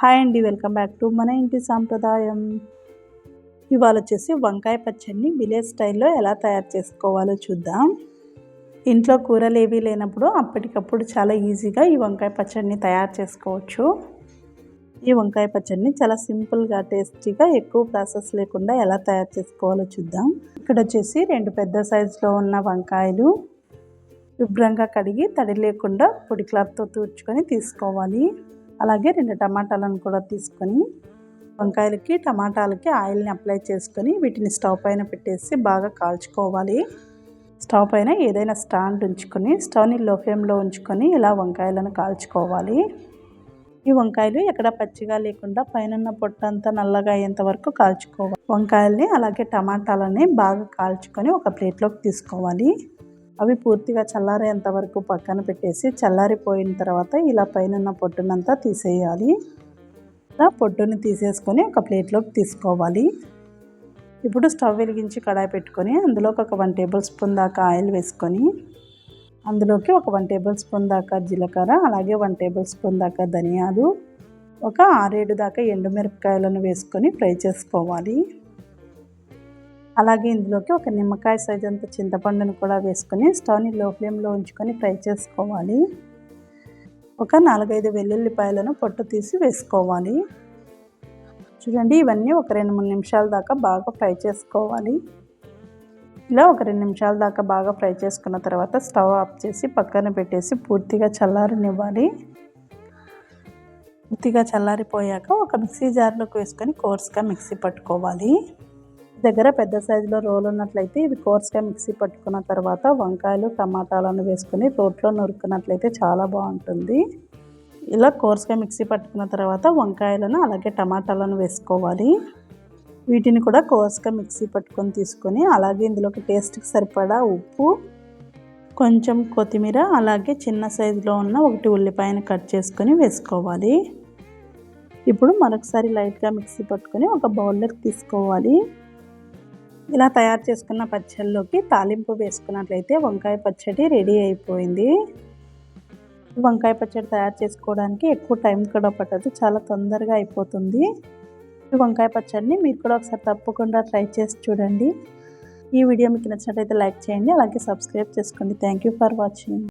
Hi అండి welcome back to మన ఇంటి సాంప్రదాయం. ఇవాళ వచ్చేసి వంకాయ పచ్చడిని విలేజ్ స్టైల్లో ఎలా తయారు చేసుకోవాలో చూద్దాం. ఇంట్లో కూరలు ఏవీ లేనప్పుడు అప్పటికప్పుడు చాలా ఈజీగా ఈ వంకాయ పచ్చడిని తయారు చేసుకోవచ్చు. ఈ వంకాయ పచ్చడిని చాలా సింపుల్గా టేస్టీగా ఎక్కువ ప్రాసెస్ లేకుండా ఎలా తయారు చేసుకోవాలో చూద్దాం. ఇక్కడ వచ్చేసి రెండు పెద్ద సైజులో ఉన్న వంకాయలు శుభ్రంగా కడిగి తడి లేకుండా పొడి క్లాత్తో తూర్చుకొని తీసుకోవాలి. అలాగే రెండు టమాటాలను కూడా తీసుకొని వంకాయలకి టమాటాలకి ఆయిల్ని అప్లై చేసుకొని వీటిని స్టవ్ పైన పెట్టేసి బాగా కాల్చుకోవాలి. స్టవ్ పైన ఏదైనా స్టాండ్ ఉంచుకొని స్టవ్ని లో ఫ్లేమ్లో ఉంచుకొని ఇలా వంకాయలను కాల్చుకోవాలి. ఈ వంకాయలు ఎక్కడ పచ్చిగా లేకుండా పైన పొట్టంతా నల్లగా అయ్యేంత వరకు కాల్చుకోవాలి. వంకాయల్ని అలాగే టమాటాలని బాగా కాల్చుకొని ఒక ప్లేట్లోకి తీసుకోవాలి. అవి పూర్తిగా చల్లారేంత వరకు పక్కన పెట్టేసి చల్లారిపోయిన తర్వాత ఇలా పైన పొట్టునంతా తీసేయాలి. ఇలా పొట్టుని తీసేసుకొని ఒక ప్లేట్లోకి తీసుకోవాలి. ఇప్పుడు స్టవ్ వెలిగించి కడాయి పెట్టుకొని అందులోకి ఒక వన్ టేబుల్ స్పూన్ దాకా ఆయిల్ వేసుకొని అందులోకి ఒక వన్ టేబుల్ స్పూన్ దాకా జీలకర్ర అలాగే వన్ టేబుల్ స్పూన్ దాకా ధనియాలు ఒక ఆరేడు దాకా ఎండుమిరపకాయలను వేసుకొని ఫ్రై చేసుకోవాలి. అలాగే ఇందులోకి ఒక నిమ్మకాయ సైజ్ అంత చింతపండును కూడా వేసుకొని స్టవ్ని లో ఫ్లేమ్లో ఉంచుకొని ఫ్రై చేసుకోవాలి. ఒక నాలుగైదు వెల్లుల్లిపాయలను పొట్టు తీసి వేసుకోవాలి. చూడండి ఇవన్నీ ఒక రెండు మూడు నిమిషాల దాకా బాగా ఫ్రై చేసుకోవాలి. ఇలా ఒక రెండు నిమిషాల దాకా బాగా ఫ్రై చేసుకున్న తర్వాత స్టవ్ ఆఫ్ చేసి పక్కన పెట్టేసి పూర్తిగా చల్లారనివ్వాలి. పూర్తిగా చల్లారిపోయాక ఒక మిక్సీ జార్లోకి వేసుకొని కోర్స్గా మిక్సీ పట్టుకోవాలి. దగ్గర పెద్ద సైజులో రోల్ ఉన్నట్లయితే ఇది కోర్స్గా మిక్సీ పట్టుకున్న తర్వాత వంకాయలు టమాటాలను వేసుకుని రోట్లో నూరుకున్నట్లయితే చాలా బాగుంటుంది. ఇలా కోర్స్గా మిక్సీ పట్టుకున్న తర్వాత వంకాయలను అలాగే టమాటాలను వేసుకోవాలి. వీటిని కూడా కోర్స్గా మిక్సీ పట్టుకొని తీసుకొని అలాగే ఇందులోకి టేస్ట్కి సరిపడా ఉప్పు కొంచెం కొత్తిమీర అలాగే చిన్న సైజులో ఉన్న ఒకటి ఉల్లిపాయను కట్ చేసుకొని వేసుకోవాలి. ఇప్పుడు మరొకసారి లైట్గా మిక్సీ పట్టుకొని ఒక బౌల్లోకి తీసుకోవాలి. ఇలా తయారు చేసుకున్న పచ్చళ్ళలోకి తాలింపు వేసుకున్నట్లయితే వంకాయ పచ్చడి రెడీ అయిపోయింది. వంకాయ పచ్చడి తయారు చేసుకోవడానికి ఎక్కువ టైం కూడా పట్టదు చాలా తొందరగా అయిపోతుంది. ఈ వంకాయ పచ్చడిని మీరు కూడా ఒకసారి తప్పకుండా ట్రై చేసి చూడండి. ఈ వీడియో మీకు నచ్చినట్లయితే లైక్ చేయండి అలాగే సబ్స్క్రైబ్ చేసుకోండి. Thank you for watching